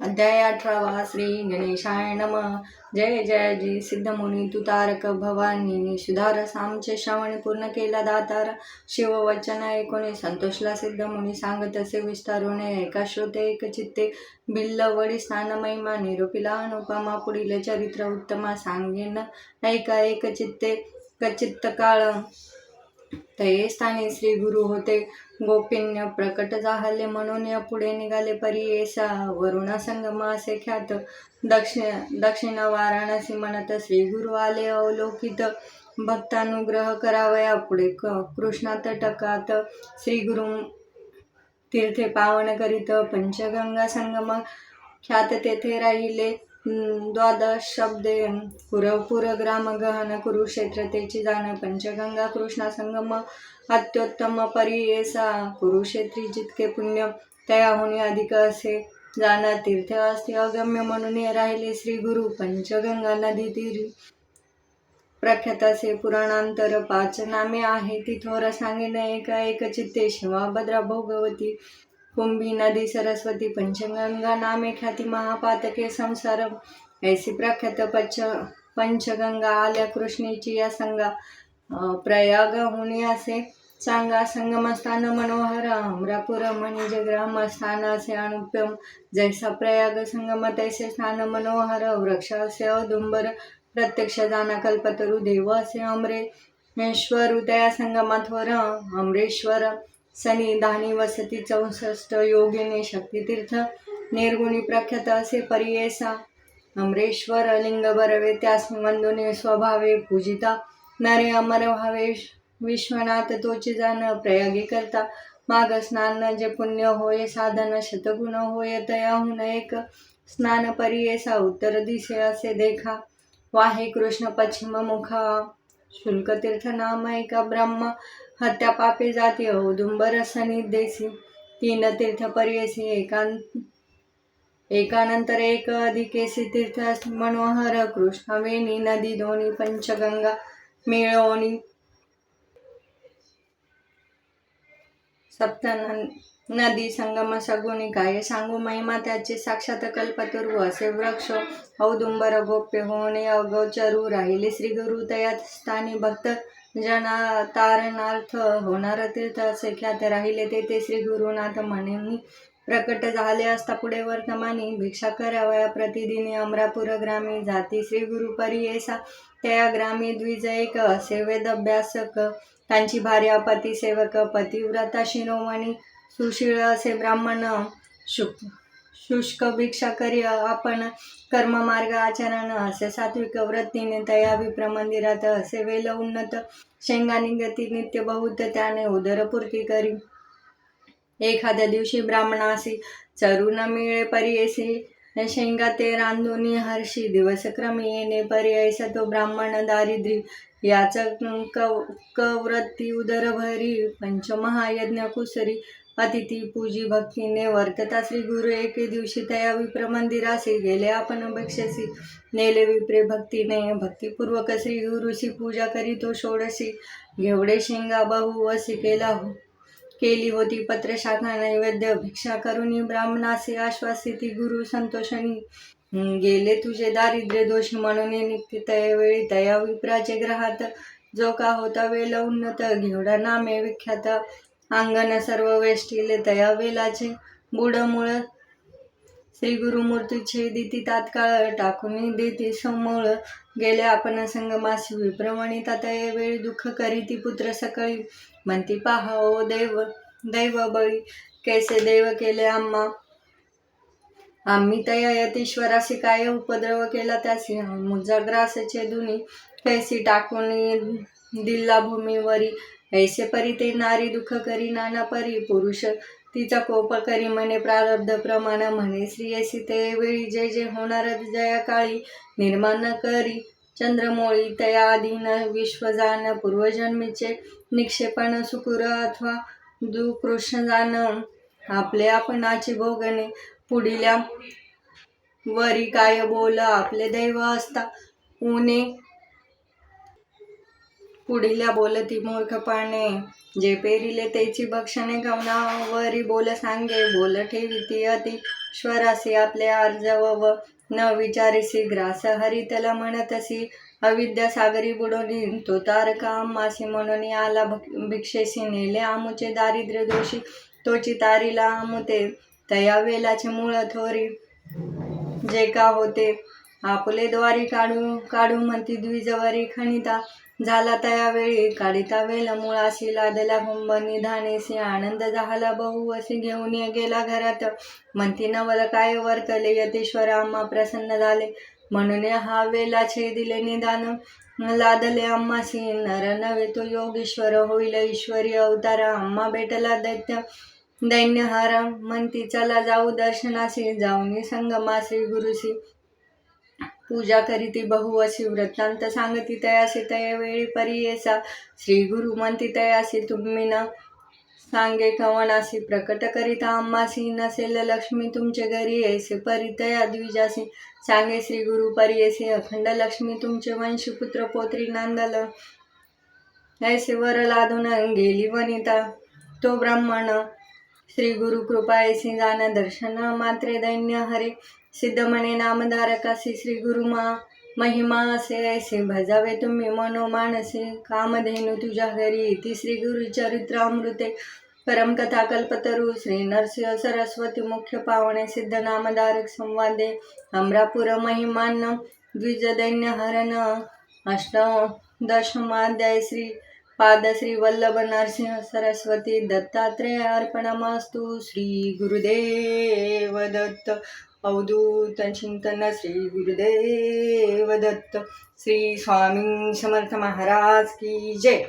अध्याय अठरावा श्री गणेशाय नम। जय जय जी सिद्धमुनी तुतारक भवानी सुधार सामचे श्रवण पूर्ण केला दातार। शिववचन ऐकून संतोषला सिद्धमुनी सांगत असे विस्तारून एका श्रोते एक चित्ते बिल्ल वडी स्नान महिमा निरुपिला अनुपमा पुढील चरित्र उत्तमा सांगेन। ऐका एक चित्ते कचित्त काळ। तये स्थानी श्री गुरु होते। गोपिन्य प्रकट झाले म्हणून या पुढे निघाले परियेसा वरुण संगम असे ख्यात. दक्षिण दक्षिण वाराणसी म्हणत श्री गुरु आले अवलोकित. भक्तानुग्रह करावया पुढे क कृष्णा तटकात श्री गुरु तीर्थे पावन करीत. पंचगंगा संगम ख्यात तेथे राहिले. द्वादश शब्दे पुरपूर ग्राम गहन कुरुक्षेत्र तेची जाण पंचगंगा कृष्णा संगम अत्युत्तम परियेसा कुरुक्षेत्री जितके पुण्य तयाहुनी अधिक असे जाणा तीर्थ असते अगम्य म्हणून राहिले श्री गुरु पंचगंगा नदी तीर. प्रख्यात असे पुराणांतर पाच नामे आहे ती थोर सांगेन एका एक चित्ते शिवा भद्रा भोगवती कुंभी नदी सरस्वती पंचगंगा नामे ख्याती महापातके संसार ऐसी प्रख्यात पंच पंचगंगा आल्या कृष्णेची या संगा प्रयाग होणे असे. सांगा संगमस्थान मनोहर अमरापुर म्हणजे ग्रामस्थान असे अनुपम. जैसा प्रयाग संगम तैसे स्थान मनोहर वृक्ष असे औदुंबर प्रत्यक्ष जाना कल्पतरु देव असे अमरे. ईश्वर उदया संगमाथवर अमरेश्वर. सनी दानी वसती चौसष्ट योगिनी शक्तितीर्थ निर्गुणी प्रख्यात असे परियेसा अमरेश्वर लिंग बरवे त्यास वंदुने स्वभावे पूजिता नरे अमर व्हावे विश्वनाथ तोची जाण प्रयागे करता माग स्नान जे पुण्य होय साधन शतगुण होय तयाहून एक स्नान परियेसा उत्तर दिसे असे देखा वाहे कृष्ण पश्चिम मुखा शुल्क तीर्थ नाम एका ब्रह्म हत्या पापे जाती हो, औदुंबर सनी देसी तीन तीर्थ परियसी एकांत एकानंतर एक अधिकेसी तीर्थ मनोहर कृष्णवेणी नदी दोन्ही पंचगंगा मिळवणी सप्त नदी संगम सगुणी काय सांगू महिमा त्याचे साक्षात कल्पतुर्व असे वृक्ष औदुंबर गोप्य होणे अगोचरू राहिले. श्री गुरु तयात स्थानी भक्त जना तारणार्थ होणार तीर्थ असे ख्यात राहिले तेथे श्री गुरुनाथ म्हणून प्रकट झाले असता पुढे वर्तमानी भिक्षा करावया प्रतिदिनी अमरापूर ग्रामी जाती श्री गुरु परियेसा. त्या ग्रामी द्विज एक सेवेद अभ्यासक त्यांची भार्या पती सेवक पतिव्रता शिरोमणी सुशीळ असे ब्राह्मण शुक शुष्क भिक्षा करी आपण कर्ममार्ग आचरण असे सात्विक वृत्तीने तया विप्रमंदिरात असे वेल उन्नत शेंगानी गती नित्य बहुत त्याने उदरपूर्ती करी. एखाद्या दिवशी ब्राह्मणासी चरू न मिळे परियसी शेंगा ते रांधुनी हर्षी दिवसक्रमी येणे पर्यायस तो ब्राह्मण दारिद्री याच कव कवृत्ती उदरभरी पंचमहायज्ञ कुसरी अतिथी पूजी भक्तीने वर्तता श्री गुरु एके दिवशी तया विप्र मंदिरासी गेले. आपण बक्षसी नेले विप्रे. भक्तीने भक्तिपूर्वक श्री गुरुशी पूजा करीतो हो. षोडशी घेवडे शेंगा बाहू असे केला हो. केली होती पत्रशाखा नैवेद्य. भिक्षा करुणी ब्राह्मणासी आश्वासिती. गुरु संतोषणी. गेले तुझे दारिद्र्य दोष म्हणून निघते तयावेळी तया विप्राचे ग्रहात जो का होता वेल उन्नत. घेवडा नामे विख्यात. अंगण सर्व वेष्टीले तया वेलाचे बुडमुळ श्री गुरुमूर्तीचे दिती तात्काळ टाकून देती. समूळ गेले आपण संगमासी विप्रमणिता तातये वेळी दुःख करीती पुत्र सकळी. म्हणती पाहाओ देव दैव बळी. कैसे देव केले आम्हा? आम्ही तया यतीश्वराशी काय उपद्रव केला त्यासी मुजाग्रासचे दुनी कैसी टाकून दिल्ला भूमीवरी. ऐसे परी ते नारी दुःख करी नाना परी पुरुष तिचा कोप करी म्हणे प्रारब्ध प्रमाण म्हणे श्रीयसी ते वेळी जय जय होणार जया काळी निर्माण करी चंद्रमोळी तया अधीन विश्वजान पूर्वजन्मीचे निक्षेपण सुकुर अथवा दुकृष्ण जान आपले आपणाची भोगणे पुढिल्या वरी काय बोल आपले दैव असता उने पुढील्या बोलती मूर्खपणे जे पेरिले त्याची भक्षणे गवनावरी बोल सांगे बोल ठेविती अति श्वरासी आपले अर्जव व न विचारिसी ग्रास हरितला म्हणतसी अविद्या सागरी बुडोनी तो तारका मासी म्हणून आला भिक्षेशी भिक्षेसी नेले आमुचे दारिद्र्य दोषी तोची तारीला आमुते तया वेलाचे मूळ थोरी जे का होते आपुले द्वारी काढू काढू म्हणती द्विजवारी खणिता झाला तया वेळी काढिता वेल मुळाशी लादला कुंभ निधानेसी आनंद झाला बहू असे घेऊन ये गेला घरात. म्हणती नवल काय वर्तले? यतीश्वर आम्हा प्रसन्न झाले. म्हणून हा वेला दिले निदान. लादले अम्माशी नर नवे तो योगेश्वर. होईल ईश्वरी अवतार. अम्मा भेटला दैत्य दैन्यहार. म्हणती चला जाऊ दर्शनाशी. जाऊनी संगमाशी गुरुशी. पूजा करीती बहु अशी वृत्तांत सांगती तयासी तया वेळी परियेसा श्री गुरु म्हणती तयासी तुम्ही न सांगे कवनासी प्रकट करिता अम्मासी नसेल लक्ष्मी तुमचे घरी येसे. परितया द्विजासी सांगे श्री गुरु परियेसे अखंड लक्ष्मी तुमचे वंशी पुत्र पोत्री नांदल. ऐसे वर लादून गेली वनिता. तो ब्राह्मण श्री गुरु कृपा ऐसी दर्शन मात्रे दैन्य हरे। सिद्ध म्हणे नामधारकासी श्री गुरु मा महिमा असे ऐसे भजावे तुम्ही मनोमानसे कामधेनु तुझ्या घरी इति श्री गुरु चरित्र अमृते परमकथा कल्पतरू श्री नरसिंह सरस्वती मुख्य पावणे सिद्ध नामधारक संवादे। अमरापुर महिमान्न द्विजदैन्य हरण। अष्ट दशमाध्याय श्री पादश्री वल्लभ नरसिंह सरस्वती दत्तात्रेय अर्पणमास्तु श्री गुरुदेव दत्त अवधूत चिंतन श्री गुरुदेव दत्त श्री स्वामी समर्थ महाराज की जय.